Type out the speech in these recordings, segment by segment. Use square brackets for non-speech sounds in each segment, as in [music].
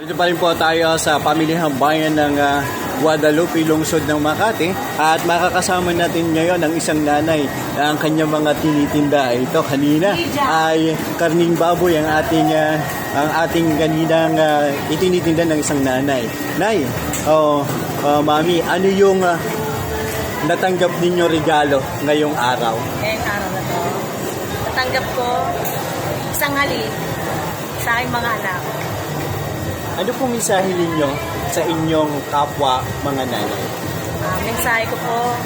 Dito pa rin po tayo sa pamilihang bayan ng ah, Guadalupe, lungsod ng Makati. At makakasama natin ngayon ang isang nanay na ang kanyang mga tinitinda. Ito kanina ay karning baboy ang ating ah, ang ating kaninang ah, itinitinda ng isang nanay. Nay, oh, ah, mami, ano yung ah, natanggap ninyo regalo ngayong araw? Ngayong araw na to, natanggap ko isang halik sa aking mga anak. Ano pong mensahe ninyo sa inyong kapwa mga nanay? Ah, mensahe ko po,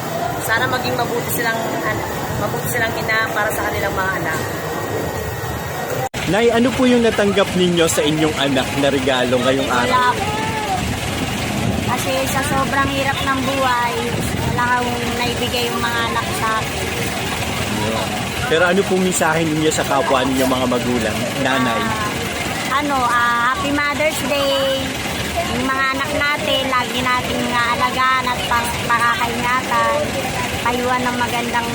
sana maging mabuti silang anak, mabuti silang ina para sa kanilang mga anak. Nay, ano po yung natanggap ninyo sa inyong anak na regalo ngayong araw? Wala po. Kasi sa sobrang hirap ng buhay, wala akong naibigay yung mga anak sa akin. Pero ano pong mensahe ninyo sa kapwa ninyo mga magulang, nanay? Ah, ano, ah, Happy Mother's Day! Yung mga anak natin, lagi nating alagaan at pakakaingatan. Payuhan ng magandang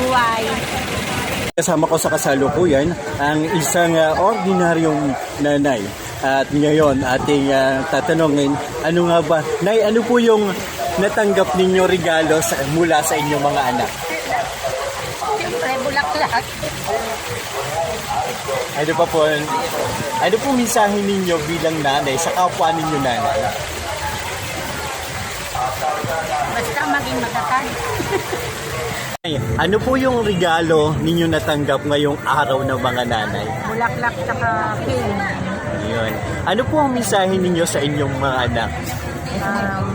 buhay. Kasama ko sa kasalukuyan ang isang ah, ordinaryong nanay. At ngayon, ating ah, tatanungin, ano nga ba? Nay, ano po yung natanggap ninyo regalo sa, mula sa inyong mga anak? Siyempre, bulaklak. Ano pa po, ano po mensahe ninyo bilang nanay sa kapwa ninyo nanay? Basta maging matatag. Ano po yung regalo ninyo natanggap ngayong araw ng mga nanay? Bulaklak tsaka king. Ayun. Ano po ang mensahe ninyo sa inyong mga anak? Um,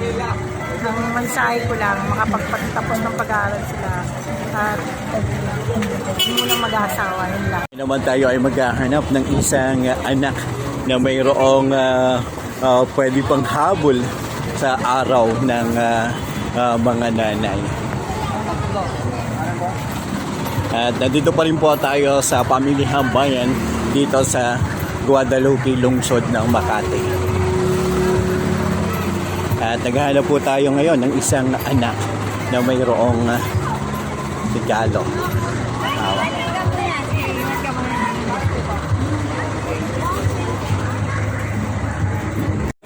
ang mensahe ko lang, makapagpagtapos ng pag-aaral sila at hindi mo na mag-asawa, yun lang. Naman tayo ay maghahanap ng isang uh, anak na mayroong uh, uh, pwede pang habol sa araw ng uh, uh, mga nanay. At nandito pa rin po tayo sa pamilihang bayan dito sa Guadalupe, lungsod ng Makati. At naghahanap po tayo ngayon ng isang anak na mayroong uh, regalo. Hawak.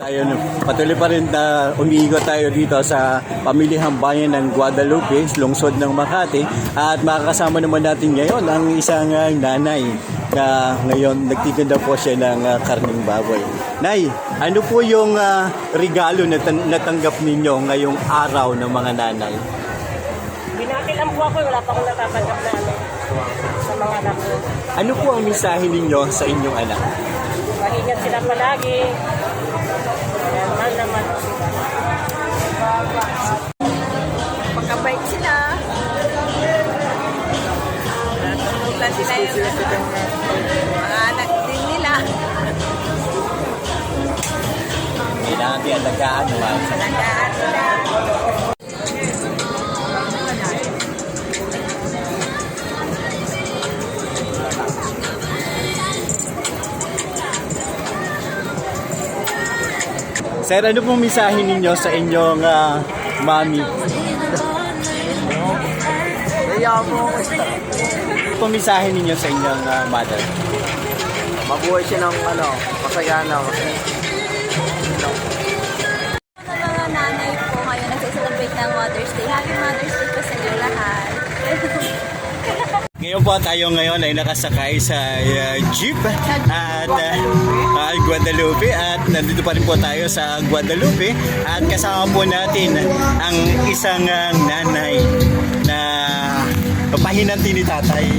Tayo, patuloy pa rin na umiigot tayo dito sa pamilihang bayan ng Guadalupe, lungsod ng Makati. At makakasama naman natin ngayon ang isang ah, nanay na ngayon nagtitinda po siya ng ah, karning baboy. Nay, ano po yung ah, regalo na tan- natanggap ninyo ngayong araw ng mga nanay? Binati lang po ako, wala pa akong natatanggap na ano sa mga anak ko. Ano po ang mensahe ninyo sa inyong anak? Mag-ingat sila palagi. Ayan, mahal naman ko sila. Pagkabait sila. Natutulad sila yung mga anak din nila. Kailangan din alagaan naman. Alagaan sila. Sir, ano pong mensahe ninyo sa inyong ah, mami? Kaya kumusta? Ano pong mensahe ninyo sa inyong ah, mother? Mabuhay siya ng ano, masagana. Sa mga nanay po ngayon nagse-celebrate ng Mother's Day. Happy Mother's Day po sa inyo lahat. [laughs] Ngayon po tayo ngayon ay nakasakay sa ah, jeep at uh, Guadalupe at nandito pa rin po tayo sa Guadalupe at kasama po natin ang isang ah, nanay na pahinanti ni tatay.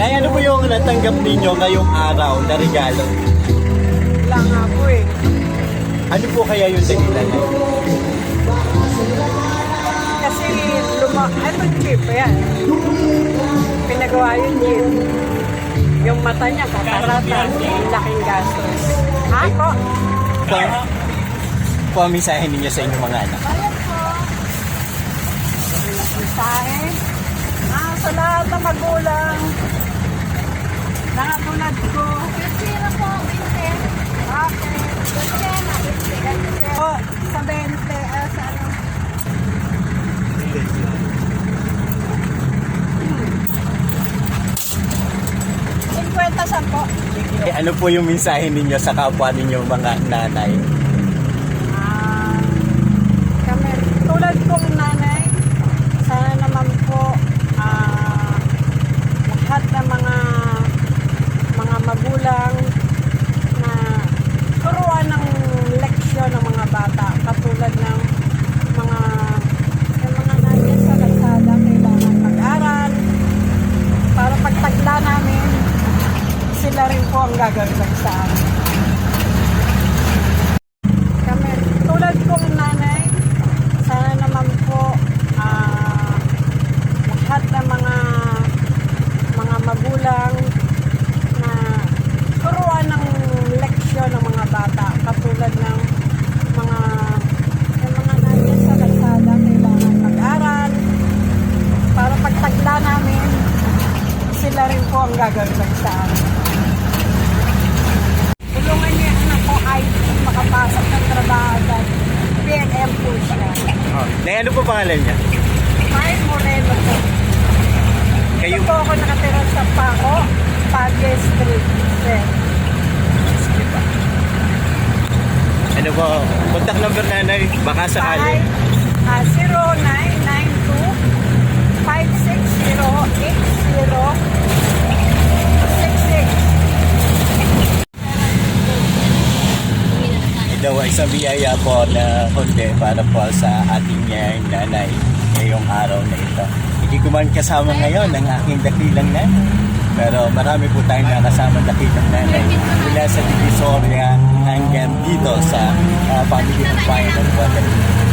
Nay, ano po yung natanggap ninyo ngayong araw na regalo? Wala nga po eh. Ano po kaya yung dahilan? Kasi luma... Ano jeep? Ayan. Pinagawa yung jeep. Yung mata niya, katarata. Laking gastos. Ha po? Po, po ang mensahe ninyo sa inyong mga anak. Mensahe? Ah, sa lahat ng magulang. Nakatulad ko. Okay. Po, sa 20. ah, sa ano? Po. Eh, ano po yung mensahe ninyo sa kapwa ninyo mga nanay? Ah, kami, tulad kong nanay, sana naman po ah, lahat ng mga mga magulang na turuan ng leksyon ng mga bata katulad ng mga yung mga nandiyan sa kalsada kailangan mag-aral para pagtagla namin sila gagawin sa amin. Kami, tulad kong nanay, sana naman po ah, lahat ng mga mga magulang na turuan ng leksyon ng mga bata katulad ng mga yung mga nandiyan sa kalsada kailangan mag-aral para pagtagla namin sila rin po ang gagawin sa amin. Tulungan niya ang anak ko ay makapasok ng trabaho agad. PNM po siya. Nay, ano po pangalan niya? May Moreno po. Kayo Ito po ako nakatira sa Paco, Pague Street. Sir. Sige pa. Ano po? Contact number nanay. Baka sakali. Five, ah, 0992 560 Isang biyaya po na konti para po sa ating uh, nanay ngayong araw na ito. Hindi ko man kasama ngayon ang aking dakilang nanay. Pero marami po tayong nakasama dakilang nanay mula sa Divisoria hanggang dito sa uh, Family ng Bayan ng Guadalupe.